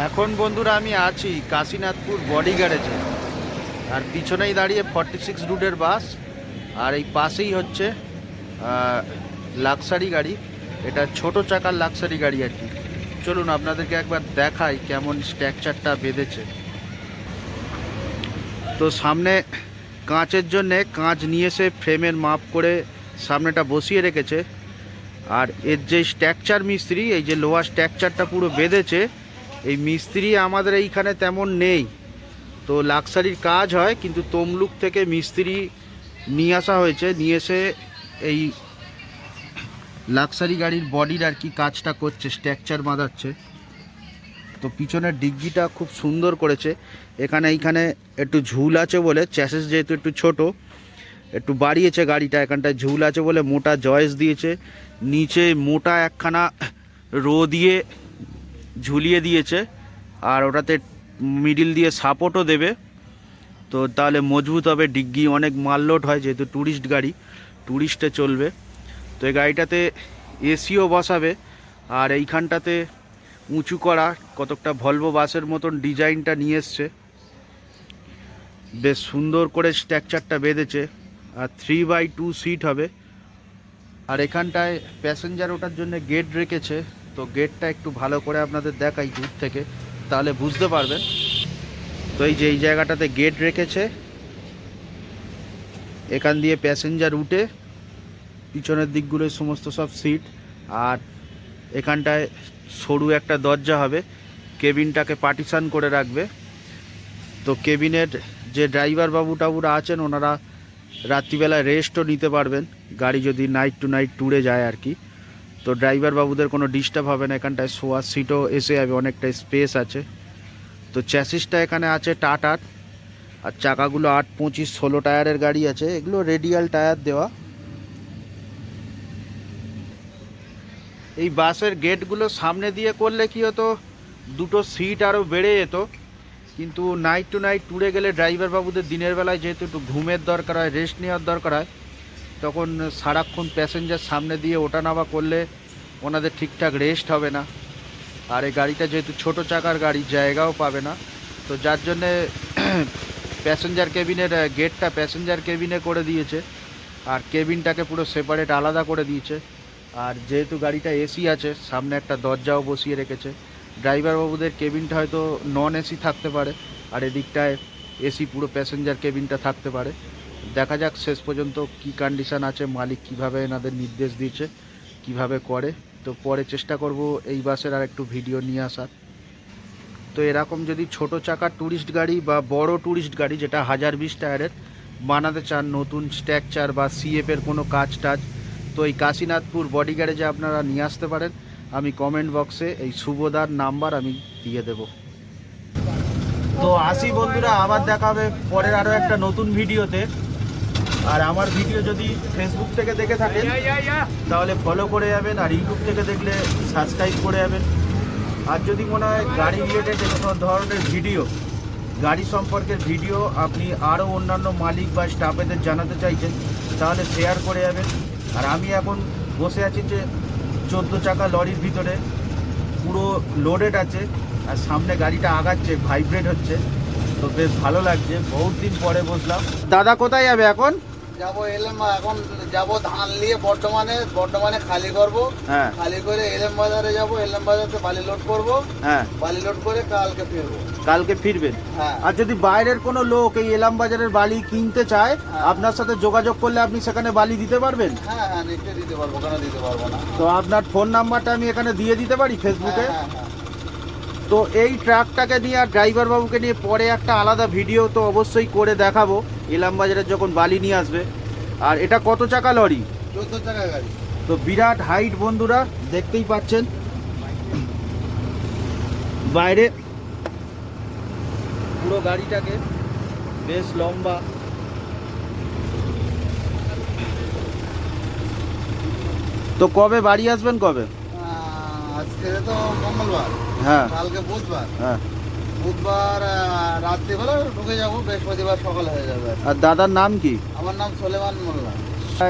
এখন বন্ধুরা আমি আছি কাশীনাথপুর বডি গ্যারেজে আর পিছনেই দাঁড়িয়ে ফর্টি সিক্স রুটের বাস, আর এই পাশেই হচ্ছে লাক্সারি গাড়ি। এটা ছোট চাকার লাক্সারি গাড়ি আর কি। চলুন আপনাদেরকে একবার দেখাই কেমন স্ট্রাকচারটা বেঁধেছে। তো সামনে কাঁচের জন্যে কাঁচ নিয়ে এসে ফ্রেমের মাপ করে সামনেটা বসিয়ে রেখেছে। আর এর যে স্ট্রাকচার মিস্ত্রি, এই যে লোহার স্ট্রাকচারটা পুরো বেঁধেছে এই মিস্ত্রি আমাদের এইখানে তেমন নেই। তো লাক্সারির কাজ হয়, কিন্তু তমলুক থেকে মিস্ত্রি নিয়ে আসা হয়েছে, নিয়ে এসে এই লাক্সারি গাড়ির বডির আর কি কাজটা করছে, স্ট্রাকচার বাঁধাচ্ছে। তো পিছনের ডিগ্গিটা খুব সুন্দর করেছে। এখানে এইখানে একটু ঝুল আছে বলে চ্যাসেস যেহেতু একটু ছোট, একটু বাড়িয়েছে গাড়িটা, এখানটায় ঝুল আছে বলে মোটা জয়েস দিয়েছে। নিচে মোটা একখানা রো দিয়ে ঝুলিয়ে দিয়েছে আর ওটাতে মিডিল দিয়ে সাপোর্টও দেবে। তো তাহলে মজবুত হবে, ডিগ্গি অনেক মাল লোড হয় যেহেতু ট্যুরিস্ট গাড়ি ট্যুরিস্টে চলবে। তো এই গাড়িটাতে এসিও বসাবে আর এইখানটাতে উঁচু করা, কতকটা ভলভো বাসের মতন ডিজাইনটা নিয়ে এসছে। বেশ সুন্দর করে স্ট্রাকচারটা বেঁধেছে আর থ্রি বাই টু সিট হবে। আর এখানটায় প্যাসেঞ্জার ওটার জন্য গেট রেখেছে। তো গেটটা একটু ভালো করে আপনাদের দেখাই দূর থেকে, তাহলে বুঝতে পারবেন। তো এই যে এই জায়গাটাতে গেট রেখেছে, এখান দিয়ে প্যাসেঞ্জার উঠে, পিছনের দিকগুলোয় সমস্ত সব সিট, আর এখানটায় সরু একটা দরজা হবে, কেবিনটাকে পার্টিশান করে রাখবে। তো কেবিনের যে ড্রাইভার বাবু টাবুরা আছেন, ওনারা রাত্রিবেলায় রেস্টও নিতে পারবেন, গাড়ি যদি নাইট টু নাইট ট্যুরে যায় আর কি। তো ড্রাইভার বাবুদের কোনো ডিস্টার্ব হবে না, এখানটায় শোয়ার সিটও এসে যাবে, অনেকটা স্পেস আছে। তো চ্যাসিসটা এখানে আছে টাটার আর চাকাগুলো আট, পঁচিশ, ষোলো টায়ারের গাড়ি আছে, এগুলো রেডিয়াল টায়ার দেওয়া। এই বাসের গেটগুলো সামনে দিয়ে করলে কি হতো, দুটো সিট আরও বেড়ে যেত, কিন্তু নাইট টু নাইট ট্যুরে গেলে ড্রাইভার বাবুদের দিনের বেলায় যেহেতু একটু ঘুমের দরকার হয় রেস্ট নেওয়ার দরকার হয় তখন সারাক্ষণ প্যাসেঞ্জার সামনে দিয়ে ওঠা নামা করলে ওনাদের ঠিকঠাক রেস্ট হবে না। আর এই গাড়িটা যেহেতু ছোট চাকার গাড়ি, জায়গাও পাবে না। তো যার জন্যে প্যাসেঞ্জার কেবিনের, গেটটা প্যাসেঞ্জার কেবিনে করে দিয়েছে। আর কেবিনটাকে পুরো সেপারেট আলাদা করে দিয়েছে। আর যেহেতু গাড়িটা এসি আছে, সামনে একটা দরজাও বসিয়ে রেখেছে। ড্রাইভার বাবুদের কেবিনটা হয়তো নন এসি থাকতে পারে, আর এদিকটায় এসি পুরো প্যাসেঞ্জার কেবিনটা থাকতে পারে। দেখা যাক শেষ পর্যন্ত কি কন্ডিশন আছে, মালিক কীভাবে এনাদের নির্দেশ দিয়েছে, কীভাবে করে। তো পরে চেষ্টা করব এই বাসের আর একটু ভিডিও নিয়ে আসার। তো এরকম যদি ছোট চাকার ট্যুরিস্ট গাড়ি বা বড় ট্যুরিস্ট গাড়ি যেটা হাজার বিশ টায়ারের, বানাতে চান নতুন স্ট্রাকচার বা সিএফের কোনো কাজ টাজ, তো এই কাশীনাথপুর বডি গ্যারেজে আপনারা নিয়ে আসতে পারেন। আমি কমেন্ট বক্সে এই শুভদার নাম্বার আমি দিয়ে দেব। তো আসি বন্ধুরা, আবার দেখা হবে পরের আরও একটা নতুন ভিডিওতে আর আমার ভিডিও যদি ফেসবুক থেকে দেখে থাকেন তাহলে ফলো করে যাবেন আর ইউটিউব থেকে দেখলে সাবস্ক্রাইব করে যাবেন। আর যদি মনে হয় গাড়ি রিলেটেড কোনো ধরনের ভিডিও গাড়ি সম্পর্কের ভিডিও আপনি আরও অন্যান্য মালিক বা স্টাফেদের জানাতে চাইছেন তাহলে শেয়ার করে যাবেন। আর আমি এখন বসে আছি যে চোদ্দ চাকা লরির ভিতরে পুরো লোডেড আছে আর সামনে গাড়িটা আগাচ্ছে ভাইব্রেট হচ্ছে। তো বেশ ভালো লাগছে বহুত দিন পরে বসলাম। দাদা কোথায় যাবে এখন? যাব এলএম এখন যাব ধান নিয়ে বর্ধমানে বর্ধমানে খালি করব। হ্যাঁ। খালি করে এলএম বাজারে যাব এলএম বাজারে বালি লোড করব। হ্যাঁ। বালি লোড করে কালকে ফিরবো। কালকে ফিরবেন? হ্যাঁ। আর যদি বাইরের কোনো লোক এই এলাম বাজারের বালি কিনতে চায় হ্যাঁ। আপনার সাথে যোগাযোগ করলে আপনি সেখানে বালি দিতে পারবেন? হ্যাঁ হ্যাঁ নিশ্চয়ই দিতে পারব কেন দিতে পারব না। তো আপনার ফোন নাম্বারটা আমি এখানে দিয়ে দিতে পারি ফেসবুকে? হ্যাঁ, তো এই ট্রাকটাকে নিয়ে আর ড্রাইভার বাবুকে নিয়ে পরে একটা আলাদা ভিডিও তো অবশ্যই করে দেখাবো। এলাম বাজারে যখন বালি নিয়ে আসবে। আর এটা কত চাকা লরি। চোদ্দ টাকা গাড়ি। তো বিরাট হাইট বন্ধুরা দেখতেই পাচ্ছেন। বাইরে পুরো গাড়িটাকে বেশ লম্বা। তো কবে বাড়ি আসবেন কবে? আজকে তো মঙ্গলবার। হ্যাঁ। কালকে বুধবার। হ্যাঁ। বুধবার রাত্রিবেলা ঢুকে যাব বৃহস্পতিবার সকাল হয়ে যাবে। আর দাদার নাম কি? আমার নাম সোলেমান মোল্লা।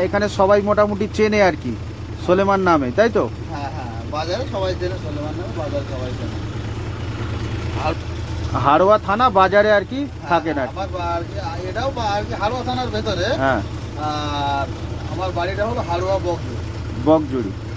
এখানে সবাই মোটামুটি চেনে আর কি সোলেমান নামে তাই তো? হ্যাঁ হ্যাঁ বাজারে সবাই চেনে সোলেমান নামে বাজারে সবাই চেনে। হাড়োয়া থানা বাজারে আর কি থাকে না আমার বা- আর এটাও আর কি হাড়োয়া থানার ভেতরে। হ্যাঁ। আর আমার বাড়িটা হলো বকজু বকজুড়ি হ্যাঁ